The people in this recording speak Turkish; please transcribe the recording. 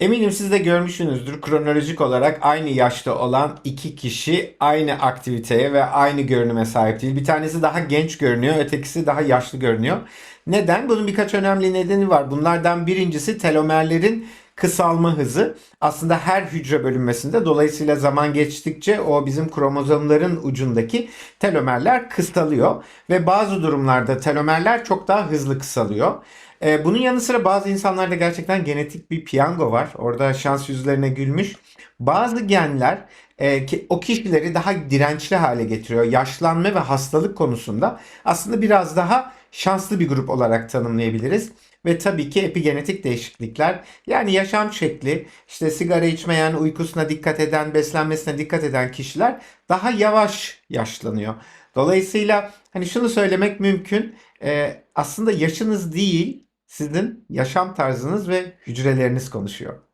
Eminim siz de görmüşsünüzdür kronolojik olarak aynı yaşta olan iki kişi aynı aktiviteye ve aynı görünüme sahip değil. Bir tanesi daha genç görünüyor, ötekisi daha yaşlı görünüyor. Neden? Bunun birkaç önemli nedeni var. Bunlardan birincisi telomerlerin kısalma hızı. Aslında her hücre bölünmesinde dolayısıyla zaman geçtikçe o bizim kromozomların ucundaki telomerler kısalıyor ve bazı durumlarda telomerler çok daha hızlı kısalıyor. Ee, bunun yanı sıra bazı insanlarda gerçekten genetik bir piyango var. Orada şans yüzlerine gülmüş. Bazı genler e, ki- o kişileri daha dirençli hale getiriyor. Yaşlanma ve hastalık konusunda aslında biraz daha şanslı bir grup olarak tanımlayabiliriz. Ve tabii ki epigenetik değişiklikler yani yaşam şekli, işte sigara içmeyen, uykusuna dikkat eden, beslenmesine dikkat eden kişiler daha yavaş yaşlanıyor. Dolayısıyla hani şunu söylemek mümkün, e, aslında yaşınız değil, sizin yaşam tarzınız ve hücreleriniz konuşuyor.